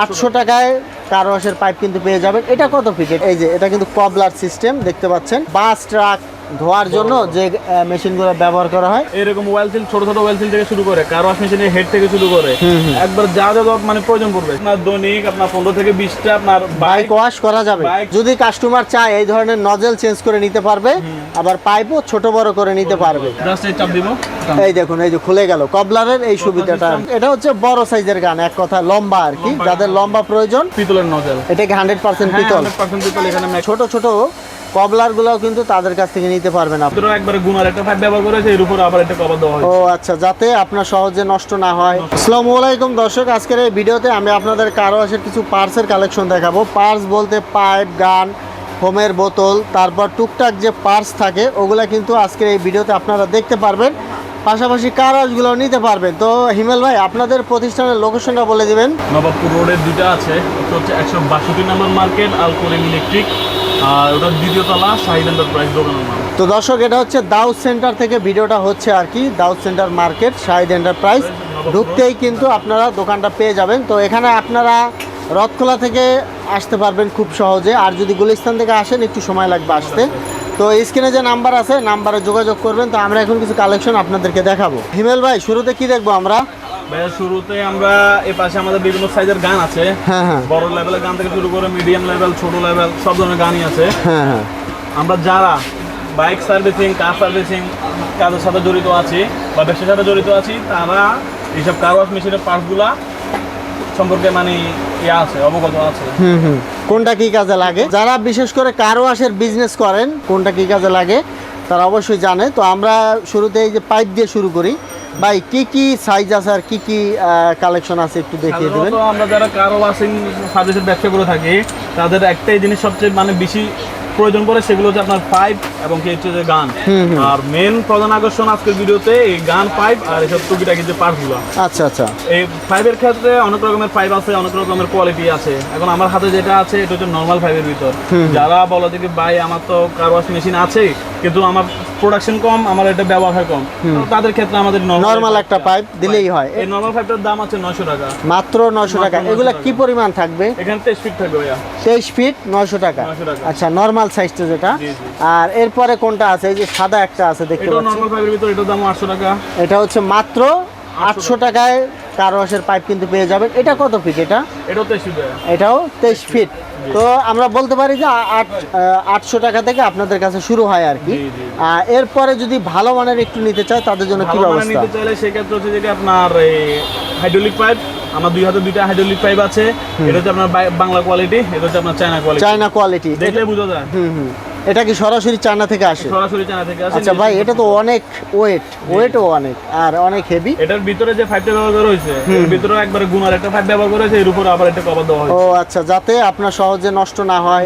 আটশো টাকায় কার ওয়াশের পাইপ কিন্তু পেয়ে যাবেন। এটা কত ফিট এই যে, এটা কিন্তু কবলার সিস্টেম দেখতে পাচ্ছেন। বাস ট্রাক ধোয়ার জন্য যে মেশিনগুলো ব্যবহার করা হয়। এরকম ওয়েল সিল ছোট ছোট ওয়েল সিল থেকে শুরু করে কার ওয়াশ মেশিনের হেড থেকে শুরু করে একবার যা যা মানে প্রয়োজন পড়বে। আপনার দৈনিক আপনার পনেরো থেকে বিশটা আপনার বাইক ওয়াশ করা যাবে। যদি কাস্টমার চায় এই ধরনের নজেল চেঞ্জ করে নিতে পারবে আবার পাইপও ছোট বড় করে নিতে পারবে। এই দেখুন এই যে খুলে গেল। কবলারের এই সুবিধাটা। এটা হচ্ছে বড় সাইজের গান এক কথা লম্বা আর কি। যাদের লম্বা প্রয়োজন পিতলের নজেল এটা কি হান্ড্রেড পার্সেন্ট পিতল। পার্সেন্ট পিতল এখানে ছোট ছোট কবলার গুলাও কিন্তু তাদের কাছ থেকে নিতে পারবেন আপনি। একবারে গুনার একটা পাইপ ব্যবহার করেছে এর উপর আবার একটা কভার দেওয়া ও আচ্ছা যাতে আপনার সহজে নষ্ট না হয়। আসসালামু আলাইকুম দর্শক আজকের এই ভিডিওতে আমি আপনাদের কারও আসের কিছু পার্সের কালেকশন দেখাবো। পার্স বলতে পাইপ গান হোমের বোতল তারপর টুকটাক যে পার্স থাকে ওগুলা কিন্তু আজকের এই ভিডিওতে আপনারা দেখতে পারবেন। পাশাপাশি কারওয়াশগুলো নিতে পারবেন? তো হিমেল ভাই আপনাদের প্রতিষ্ঠানের লোকেশনটা বলে দিবেন। নবাবপুর রোডের দুইটা আছে হচ্ছে একশো বাষট্টি নম্বর মার্কেট আলকোরিম ইলেকট্রিক তো দর্শক, এটা হচ্ছে দাউদ সেন্টার থেকে ভিডিওটা হচ্ছে আর কি, Daud centre market, Shahid enterprise ঢুকতেই কিন্তু আপনারা দোকানটা পেয়ে যাবেন। তো এখানে আপনারা রথখোলা থেকে আসতে পারবেন খুব সহজে। আর যদি গুলিস্তান থেকে আসেন, একটু সময় লাগবে আসতে। তো স্ক্রিনে যে নাম্বার আছে, নাম্বারে যোগাযোগ করবেন। তো আমরা এখন কিছু কালেকশন আপনাদেরকে দেখাবো। হিমেল ভাই, শুরুতে কি দেখব আমরা? ভাইয়া শুরুতে আমরা এ পাশে আমাদের বিভিন্ন সাইজের গান আছে। হ্যাঁ হ্যাঁ। বড় লেভেলের গান থেকে শুরু করে মিডিয়াম লেভেল ছোট লেভেল সব ধরনের গানই আছে। হ্যাঁ হ্যাঁ। আমরা যারা বাইক সার্ভিসিং কার সার্ভিসিং কাজের সাথে জড়িত আছি বা ব্যবসার সাথে জড়িত আছি তারা এইসব কার ওয়াশ মেশিনের পার্টসগুলা সম্পর্কে মানে ইয়ে আছে অবগত আছে। হুম হুম। কোনটা কি কাজে লাগে? যারা বিশেষ করে কার ওয়াশের বিজনেস করেন কোনটা কি কাজে লাগে তারা অবশ্যই জানে। তো আমরা শুরুতে এই যে পাইপ দিয়ে শুরু করি। ভাই কি কি সাইজ আছে আর কি কি কালেকশন আছে একটু দেখিয়ে দেবেন? আমরা যারা কার ওয়াশিং সার্ভিসের ব্যবসা করে থাকি তাদের একটাই জিনিস সবচেয়ে মানে বেশি প্রয়োজন পড়ে সেগুলো হচ্ছে আপনার পাইপ এবং কি হচ্ছে যে গান। আর মেন প্রধান আকর্ষণ আজকের ভিডিওতে এই গান পাইপ আর এসব টুকিটাকি যে পার্টসগুলো আচ্ছা আচ্ছা। এই পাইপের ক্ষেত্রে অনেক রকমের পাইপ আছে অনেক রকমের কোয়ালিটি আছে। এখন আমার হাতে যেটা আছে এটা হচ্ছে নর্মাল পাইপের ভিতর। যারা বলে যে ভাই আমার তো কার ওয়াশ মেশিন আছে কিন্তু আমার প্রোডাকশন কম আমার এটা ব্যবহার কম। তাদের ক্ষেত্রে আমাদের নর্মাল একটা পাইপ দিলেই হয়। এই নর্মাল পাইপটার দাম আছে নয়শো টাকা। মাত্র নশো টাকা। এগুলা কি পরিমাণ থাকবে? এখানে তেইশ ফিট থাকবে ভাইয়া। তেইশ ফিট টাকা। 900 টাকা। আচ্ছা নর্মাল সাইজটা যেটা। আর এরপরে কোনটা আছে? এই যে সাদা একটা আছে দেখতে এটাও পাচ্ছি নর্মাল পাইপের ভিতর এটার দাম আটশো টাকা। এটা হচ্ছে মাত্র আটশো টাকায় কার ওয়াশের পাইপ কিন্তু পেয়ে যাবেন। এটা কত ফিট এটা? এটাও তেইশ ফিট এটাও তেইশ ফিট তো আমরা বলতে পারি যে আট আটশো টাকা থেকে আপনাদের কাছে শুরু হয় আর কি। এরপরে যদি ভালো মানের একটু নিতে চায় তাদের জন্য কি ব্যবস্থা? নিতে চাইলে সেক্ষেত্রে হচ্ছে যেটা আপনার হাইড্রোলিক পাইপ আমার দুই হাতে দুইটা হাইড্রোলিক পাইপ আছে। এটা হচ্ছে আপনার বাংলা কোয়ালিটি এটা হচ্ছে আপনার চায়না কোয়ালিটি চায়না কোয়ালিটি দেখলে বোঝা যায়। হুম হুম। এটা কি সরাসরি চানা থেকে আসে? সরাসরি চানা থেকে আসে আচ্ছা ভাই এটা তো অনেক ওয়েট ওয়েটও অনেক আর অনেক হেভি এটার ভিতরে যে পাইপটা ব্যবহার করা হয়েছে এর ভিতরে একবারে গুনার একটা পাইপ ব্যবহার করা হয়েছে এর উপর আবার একটা কভার দেওয়া হয়েছে। ও আচ্ছা যাতে আপনার সহজে নষ্ট না হয়।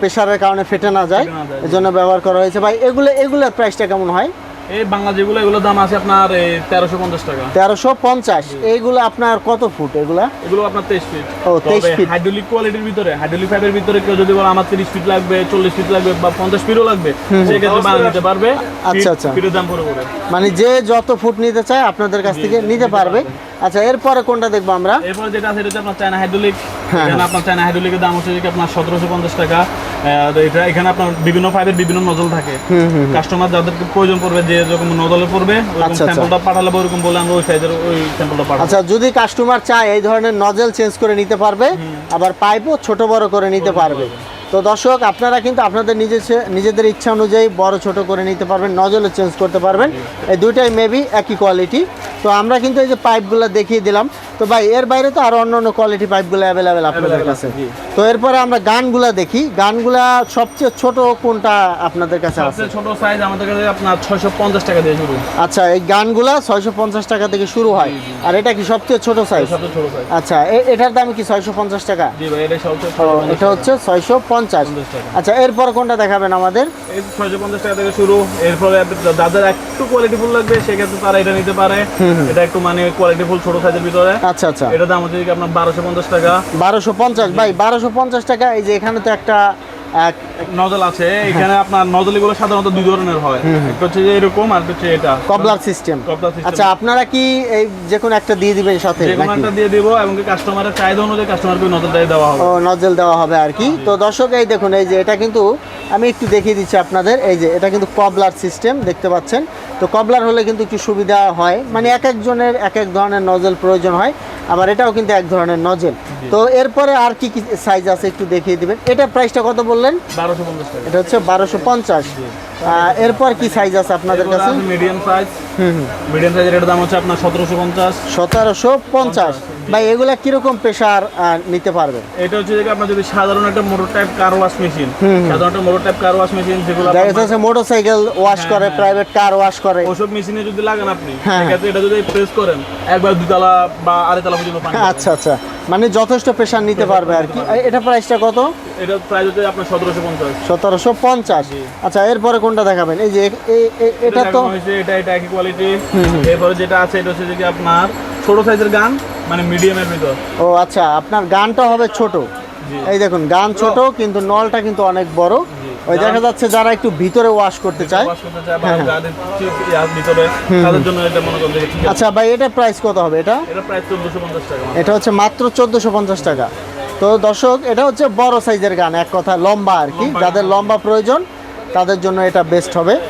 প্রেশারের কারণে ফেটে না যায় ফেটে না যায়। এজন্য ব্যবহার করা হয়েছে। ভাই এগুলো এগুলোর প্রাইসটা কেমন হয়? এই বাংলা যেগুলো এগুলোর দাম আছে আপনার তেরোশো পঞ্চাশ টাকা। তেরোশো পঞ্চাশ এইগুলো আপনার কত ফুট এগুলা? এগুলো আপনার তেইশ ফিট ও, 23 feet। হাইড্রোলিক কোয়ালিটির ভিতরে হাইড্রোলিক পাইপের ভিতরে কেউ যদি বলে আমার তিরিশ ফিট লাগবে চল্লিশ ফিট লাগবে বা পঞ্চাশ ফিটও লাগবে সেক্ষেত্রে বানিয়ে নিতে পারবে। আচ্ছা, আচ্ছা। ফিটের দাম পড়ে পড়ে মানে যে যত ফুট নিতে চায় আপনাদের কাছ থেকে নিতে পারবে। আচ্ছা এরপরে কোনটা দেখব আমরা? এরপর যেটা আছে এটা হচ্ছে আপনার চায়না হাইড্রোলিক হ্যাঁ, এখানে আপনার চায়না হাইড্রোলিকের দাম হচ্ছে আপনার সতেরোশো পঞ্চাশ টাকা। তো এটা এখানে আপনার বিভিন্ন পাইপের বিভিন্ন নজল থাকে। কাস্টমার যাদেরকে প্রয়োজন পড়বে যে যেরকম নজলে পড়বে ওরকম আচ্ছা, আচ্ছা। স্যাম্পলটা পাঠালে বা ওরকম বলে আমরা ওই সাইজের ওই স্যাম্পলটা পাঠাবো। আচ্ছা যদি কাস্টমার চায় এই ধরনের নজেল চেঞ্জ করে নিতে পারবে আবার পাইপও ছোট বড় করে নিতে পারবে। তো দর্শক আপনারা কিন্তু আপনাদের নিজে নিজেদের ইচ্ছা অনুযায়ী বড় ছোট করে নিতে পারবেন নজলও চেঞ্জ করতে পারবেন। এই দুইটাই মেবি একই কোয়ালিটি তো আমরা কিন্তু এই যে পাইপগুলো দেখিয়ে দিলাম। তো ভাই এর বাইরে তো আরও অন্য অন্য কোয়ালিটি পাইপগুলো অ্যাভেলেবেল আপনাদের কাছে। তো এরপরে আমরা গানগুলা দেখি। গানগুলা সবচেয়ে ছোট কোনটা আপনাদের কাছে আছে? সবচেয়ে ছোট সাইজ আমাদের কাছে আপনার ছয়শো পঞ্চাশ টাকা দিয়ে শুরু। আচ্ছা এই গানগুলা ছয়শো পঞ্চাশ টাকা থেকে শুরু হয়। আর এটা কি সবচেয়ে ছোট সাইজ সবচেয়ে ছোট সাইজ আচ্ছা এটার দাম কি ছয়শো পঞ্চাশ টাকা? জি ভাই এটা সবচেয়ে এটা হচ্ছে ছয়শো পঞ্চাশ। 50 টাকা। আচ্ছা এরপর কোনটা দেখাবেন আমাদের? এই ছয়শো পঞ্চাশ টাকা থেকে শুরু। এরপরে যাদের একটু কোয়ালিটি ফুল লাগবে সেক্ষেত্রে তারা এটা নিতে পারে। এটা একটু মানে কোয়ালিটি ফুল ছোট সাইজের ভিতরে। আচ্ছা আচ্ছা। এটার দাম হচ্ছে কি আপনার বারোশো পঞ্চাশ টাকা। বারোশো পঞ্চাশ। ভাই বারোশো পঞ্চাশ টাকা এই যে এখানে তো একটা নজল আছে। এখানে আপনার নজলগুলো সাধারণত দুই ধরনের হয়। একটা হচ্ছে এরকম আর হচ্ছে এটা। কবলার সিস্টেম আচ্ছা আপনারা কি এই যে কোনো একটা দিয়ে দিবেন সাথে যে কোনো নাকি? একটা দিয়ে দিব এবং কাস্টমারের চাহিদা অনুযায়ী কাস্টমারকে নজলটাই দেওয়া হবে। ও নজল দেওয়া হবে আর কি। তো দর্শক এই দেখুন এই যে এটা কিন্তু আমি একটু দেখিয়ে দিচ্ছি আপনাদের। এই যে এটা কিন্তু কবলার সিস্টেম দেখতে পাচ্ছেন? তো কবলার হলে কিন্তু একটু সুবিধা হয়। মানে এক একজনের এক এক ধরনের নজল প্রয়োজন হয়। আবার এটাও কিন্তু এক ধরনের নজেল। তো এরপরে আর কি কি সাইজ আছে একটু দেখিয়ে দিবেন। এটা প্রাইসটা কত বললেন? বারোশো এটা হচ্ছে বারোশো পঞ্চাশ। এরপর কি সাইজ আছে আপনাদের কাছে? মিডিয়াম সাইজ হুম হুম। মিডিয়াম সাইজের এটার দাম হচ্ছে আপনার সতেরোশো পঞ্চাশ। সতেরোশো পঞ্চাশ। ভাই এগুলা কীরকম প্রেসার নিতে পারবেন? এটা হচ্ছে যে আপনার যদি সাধারণ একটা motor type car wash machine সাধারণ একটা motor type car wash machine যেগুলো দেখা যাচ্ছে মোটর সাইকেল ওয়াশ করে প্রাইভেট কার ওয়াশ করে। ওসব মেশিনে যদি লাগান আপনি হ্যাঁ। সেক্ষেত্রে এটা যদি প্রেস করেন একবার দুতলা বা আড়াইতলা পর্যন্ত পানি আচ্ছা আচ্ছা। মানে যথেষ্ট প্রেসার নিতে পারবে আর কি। এটা প্রাইসটা কত? এটা প্রাইস হচ্ছে আপনার সতেরোশো পঞ্চাশ। সতেরোশো পঞ্চাশ। আচ্ছা এরপরে কোনটা দেখাবেন? এই যে এটা তো এটা এটা একই কোয়ালিটি এরপরে যেটা আছে এটা হচ্ছে যে আপনার ছোট সাইজের গান। মানে মিডিয়ামের ভিতর। ও আচ্ছা আপনার গানটা হবে ছোট। এই দেখুন গান ছোট কিন্তু নলটা কিন্তু অনেক বড়। ওই দেখা যাচ্ছে যারা একটু ভিতরে ওয়াশ করতে চায়। ওয়াশ করতে চায় বা গাড়ির চিপ- ইয়ার ভিতরে তাদের জন্য এটা করেন যে ঠিক আছে। আচ্ছা ভাই এটা প্রাইস কত হবে এটা? এটা হচ্ছে মাত্র চোদ্দোশো পঞ্চাশ টাকা। তো দর্শক এটা হচ্ছে বড় সাইজের গান এক কথা লম্বা আর কি। যাদের লম্বা প্রয়োজন তাদের জন্য এটা বেস্ট হবে।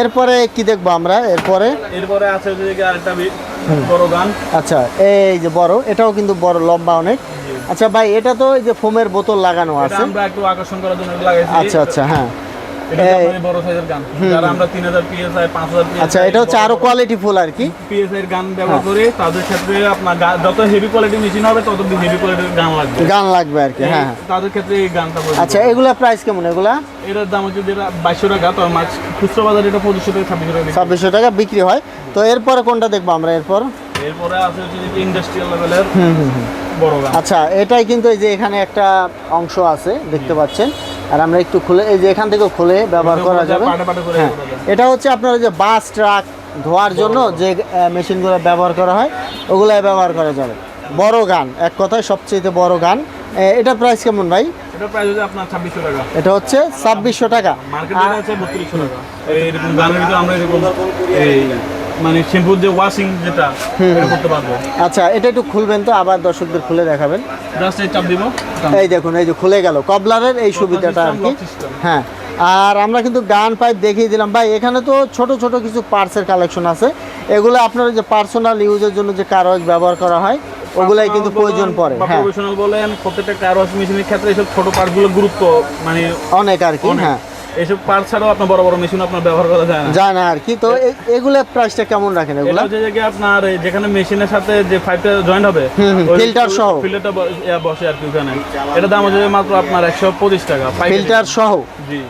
এরপরে কি দেখব আমরা? এরপরে? এরপরে আছে আরেকটা বড় গান। আচ্ছা এই যে বড় এটাও কিন্তু বড় লম্বা অনেক। আচ্ছা ভাই এটা তো এই যে ফোমের বোতল লাগানো আছে। আমরা একটু আকর্ষণ করার জন্য লাগাইছি। আচ্ছা আচ্ছা হ্যাঁ। বড় সাইজের গান? যারা আমরা পিএসআই আচ্ছা এটা হচ্ছে আরও কোয়ালিটি ফুল আর কি? পিএসআই এর গান ব্যবহার করে তাদের ক্ষেত্রে আপনার যত হেভি কোয়ালিটি মেশিন হবে তত হেভি কোয়ালিটির গান লাগবে। গান লাগবে আর কি হ্যাঁ হ্যাঁ। তাদের ক্ষেত্রে এই গানটা। আচ্ছা এগুলা প্রাইস কেমন এগুলা? এটার দাম হচ্ছে যেটা বাইশশো টাকা তো মাছ খুচরো বাজারে এটা পঁচিশশো থেকে ছাব্বিশশো টাকা বিক্রি। ছাব্বিশশো টাকা বিক্রি হয়। তো এরপরে কোনটা দেখব আমরা এরপর? এরপরে আছে হচ্ছে ইন্ডাস্ট্রিয়াল লেভেলের বড় গান। আচ্ছা এটাই কিন্তু এই যে এখানে একটা অংশ আছে দেখতে পাচ্ছেন। আর আমরা একটু খুলে এই যে এখান থেকে খুলে ব্যবহার করা যাবে। পাটে করে হ্যাঁ এটা হচ্ছে আপনার যে বাস ট্রাক ধোয়ার জন্য যে মেশিনগুলো ব্যবহার করা হয় ওগুলাই ব্যবহার করা যাবে। বড় গান এক কথায় সবচেয়ে বড় গান। এটা প্রাইস কেমন ভাই? এটা প্রাইস হচ্ছে আপনার ছাব্বিশশো টাকা। এটা হচ্ছে ছাব্বিশশো টাকা। মার্কেট রেট হচ্ছে বত্রিশশো টাকা। মানে শ্যাম্পুর যে ওয়াশিং যেটা এটা করতে পারব। আচ্ছা এটা একটু খুলবেন তো আবার দর্শকদের খুলে দেখাবেন। জাস্ট এই চাপ দিব। এই দেখুন এই যে খুলে গেল। কবলারের এই সুবিধাটা আর কি। হ্যাঁ আর আমরা কিন্তু গান পাইপ দেখিয়ে দিলাম। ভাই এখানে তো ছোট ছোট কিছু পার্টসের কালেকশন আছে। এগুলো আপনার যে পার্সোনাল ইউজের জন্য যে কারজ ব্যবহার করা হয় ওগুলাই কিন্তু প্রয়োজন পড়ে হ্যাঁ। প্রফেশনাল বলেন প্রত্যেকটা কার ওয়াশ মেশিনের ক্ষেত্রে এইসব ছোট পার্টগুলো গুরুত্ব মানে অনেক আর কি হ্যাঁ। এইসব পার্ট ছাড়াও আপনার বড় বড় মেশিন আপনার ব্যবহার করা যায় না। জানা আর কি। তো এ- এগুলোর প্রাইসটা কেমন রাখেন এগুলা? যে আপনার যেখানে মেশিনের সাথে যে পাইপটা জয়েন্ট হবে হুম, সহ। ফিল্টারটা বসে আর কি ওখানে। এটা দাম হচ্ছে মাত্র আপনার একশো পঁচিশ টাকা ফিল্টার সহ?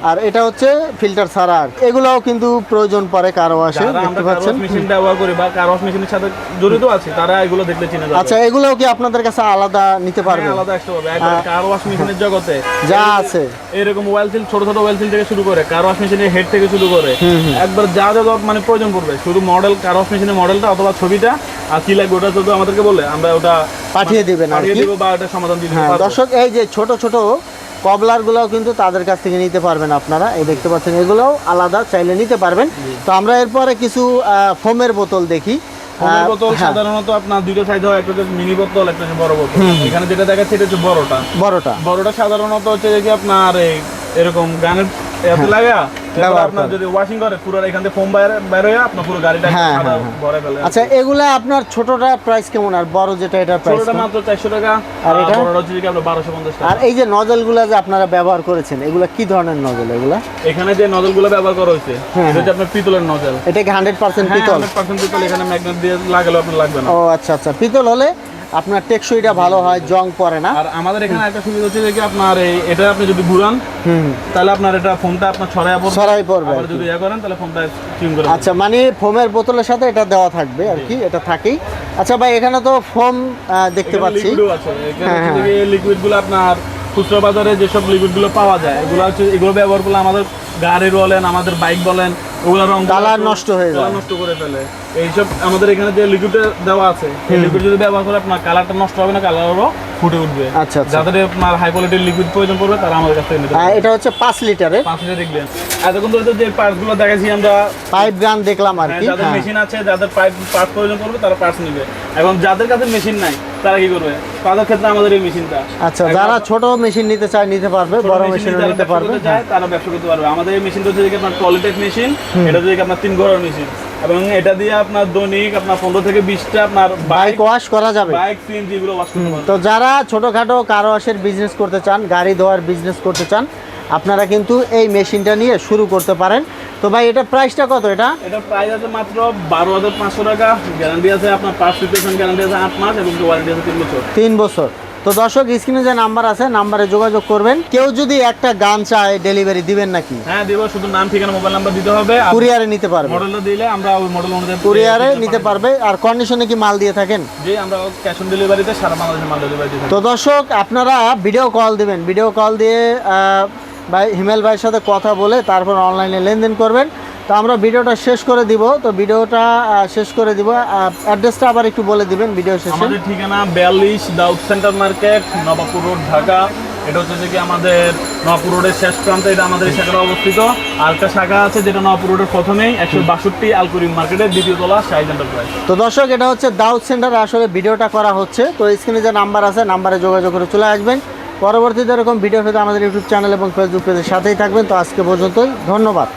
আর এটা হচ্ছে ফিল্টার ছাড়া আর। এগুলাও কিন্তু প্রয়োজন পড়ে কারও আসে দেখতে পাচ্ছেন। মেশিন ব্যবহার করি বা কারওয়াশ মেশিনের সাথে জড়িত আছে তারা এগুলো দেখলে চিনে যাবে। আচ্ছা এগুলোও কি আপনাদের কাছে আলাদা নিতে পারবে? আলাদা একটা একবার কারওয়াশ মেশিনের জগতে। যা আছে। এরকম ওয়েল সিল ছোট ছোট ওয়েল সিল থেকে শুরু করে কারওয়াশ মেশিনের হেড থেকে শুরু করে। একবার যা যা মানে প্রয়োজন পড়বে শুধু মডেল কারওয়াশ মেশিনের মডেলটা অথবা ছবিটা আর কি লাগবে ওটা শুধু আমাদেরকে বলে আমরা ওটা পাঠিয়ে দিবেন আর কি। বা এটা সমাধান দিয়ে হ্যাঁ দর্শক এই যে ছোট ছোট কবলারগুলোও কিন্তু তাদের কাছ থেকে নিতে পারবেন আপনারা। এই দেখতে পাচ্ছেন এগুলোও আলাদা চাইলে নিতে পারবেন। তো আমরা এরপরে কিছু ফোমের বোতল দেখি। ফোমের বোতল হ্যাঁ, সাধারণত আপনার দুইটা সাইজ হয় একটা হচ্ছে মিনি বোতল একটা হচ্ছে বড় বোতল। এখানে যেটা দেখাচ্ছে এটা হচ্ছে বড়টা। বড়টা। বড়টা সাধারণত হচ্ছে যে কি আপনার এই এরকম গানের এতে লাগা হ্যাঁ। ব্যবহার আপনার যদি ওয়াশিং করে পুরো এখান থেকে ফোম বাইরে বের আপনার পুরো গাড়িটা হ্যাঁ, হ্যাঁ। ভরে ফেলে। আচ্ছা এগুলা আপনার ছোটটা প্রাইস কেমন? আর বড় যেটা এটার প্রাইস ছোটটা মাত্র চারশো টাকা। আর আর এটা? বড়টা হচ্ছে যে কি আপনার বারোশো পঞ্চাশ টাকা। আর এই যে নজলগুলা যে আপনারা ব্যবহার করেছেন এগুলা কি ধরনের নজল এগুলা? এখানে যে নজল নজলগুলো ব্যবহার করা হয়েছে হ্যাঁ, এটা হচ্ছে আপনার পিতলের নজল এটা কি হান্ড্রেড পার্সেন্ট হ্যাঁ পিতল? হান্ড্রেড পার্সেন্ট পিতল এখানে ম্যাগনেট দিয়ে আপনার লাগবে না। ও আচ্ছা আচ্ছা। পিতল হলে আপনার টেকসইটা ভালো হয় জং পড়ে না? আর আমাদের এখানে একটা সুবিধা হচ্ছে যে আপনার এই এটা আপনি যদি ঘুরান তাহলে আপনার এটা ফোনটা আপনার ছড়ায় পড়বে। ছড়াই পড়বে আর যদি ইয়ে করেন তাহলে ফোনটা চিম করে আচ্ছা মানে ফোমের বোতলের সাথে এটা দেওয়া থাকবে আর কি এটা থাকেই। আচ্ছা ভাই এখানে তো ফোম দেখতে পাচ্ছি। এখানে হ্যাঁ, যে এই লিকুইডগুলো আপনার খুচরা বাজারে যেসব লিকুইডগুলো পাওয়া যায় এগুলো হচ্ছে এগুলো ব্যবহার করলে আমাদের গাড়ির বলেন আমাদের বাইক বলেন ওগুলো রং Colour নষ্ট হয়ে যায়। নষ্ট করে ফেলে। এইসব আমাদের এখানে যে লিকুইড দেওয়া আছে এই লিকুইড যদি ব্যবহার করে আপনার কালারটা নষ্ট হবে না কালারও ফুটে উঠবে। আচ্ছা, আচ্ছা। যাদের আপনার হাই কোয়ালিটির লিকুইড প্রয়োজন পড়বে তারা আমাদের কাছ নিতে পারবে। এটা হচ্ছে পাঁচ লিটারের। পাঁচ লিটার দেখবেন। এতক্ষণ ধরে যে পার্টসগুলো দেখাচ্ছি আমরা পাইপ গান দেখলাম আর হ্যাঁ, কি যাদের হ্যাঁ। মেশিন আছে যাদের পাইপ পার্ট প্রয়োজন পড়বে তারা পার্টস নেবে। এবং যাদের কাছে মেশিন নাই তারা কি করবে? তাদের ক্ষেত্রে আমাদের এই মেশিনটা আচ্ছা যারা ছোট মেশিন নিতে চায় নিতে পারবে বড় মেশিনও নিতে পারবে করতে তারা ব্যবসা করতে পারবে। আমাদের এই মেশিনটা হচ্ছে কি আপনার পলিটেক মেশিন এটা হচ্ছে আপনার তিন ঘরের মেশিন এবং এটা দিয়ে আপনার দৈনিক আপনার পনেরো থেকে বিশটা আপনার বাইক ওয়াশ করা যাবে। বাইক সিএনজি এগুলো ওয়াশ করতে তো যারা ছোটোখাটো কার ওয়াশের বিজনেস করতে চান গাড়ি ধোয়ার বিজনেস করতে চান আপনারা কিন্তু এই মেশিনটা নিয়ে শুরু করতে পারেন। তো ভাই এটা প্রাইসটা কত এটা? এটা প্রাইস আছে মাত্র বারো হাজার পাঁচশো টাকা। গ্যারান্টি আছে আপনার পাঁচ গ্যারান্টি আছে আট মাস এবং ওয়ারেন্টি আছে তিন বছর। তিন বছর। তো দর্শক স্ক্রিনে যে নাম্বার আছে নাম্বারে যোগাযোগ করবেন। কেউ যদি একটা গান চায় ডেলিভারি দিবেন নাকি? হ্যাঁ দিব শুধু নাম ঠিকানা মোবাইল নাম্বার দিতে হবে। কুরিয়ারে নিতে পারবে। মডেলটা দিলে আমরা ওই মডেল অনুযায়ী কুরিয়ারে নিতে পারবে। আর কন্ডিশনে কি মাল দিয়ে থাকেন? যে আমরা ক্যাশ অন ডেলিভারিতে সারা বাংলাদেশে মাল ডেলিভারি দিতে তো দর্শক আপনারা ভিডিও কল দিবেন। ভিডিও কল দিয়ে ভাই হিমেল ভাইয়ের সাথে কথা বলে তারপর অনলাইনে লেনদেন করবেন। তো আমরা ভিডিওটা শেষ করে দিব। তো ভিডিওটা শেষ করে দিব। অ্যাড্রেসটা আবার একটু বলে দিবেন ভিডিও শেষে। আমাদের ঠিকানা বিয়াল্লিশ Daud centre market Nawabpur road Dhaka. এটা হচ্ছে যে কি আমাদের নবাবপুর রোডের শেষ প্রান্তে এটা আমাদের শাখাটা অবস্থিত। আর একটা শাখা আছে যেটা নবাবপুর রোডের প্রথমেই একশো বাষট্টি আলকুরিম মার্কেটের দ্বিতীয় তলা শাহিদ এন্টারপ্রাইজ তো দর্শক এটা হচ্ছে দাউদ সেন্টারে আসলে ভিডিওটা করা হচ্ছে। তো স্ক্রিনে যে নাম্বার আছে নাম্বারে যোগাযোগ করে চলে আসবেন। পরবর্তীতে এরকম ভিডিও পেতে আমাদের ইউটিউব চ্যানেল এবং ফেসবুক পেজের সাথেই থাকবেন। তো আজকে পর্যন্তই ধন্যবাদ।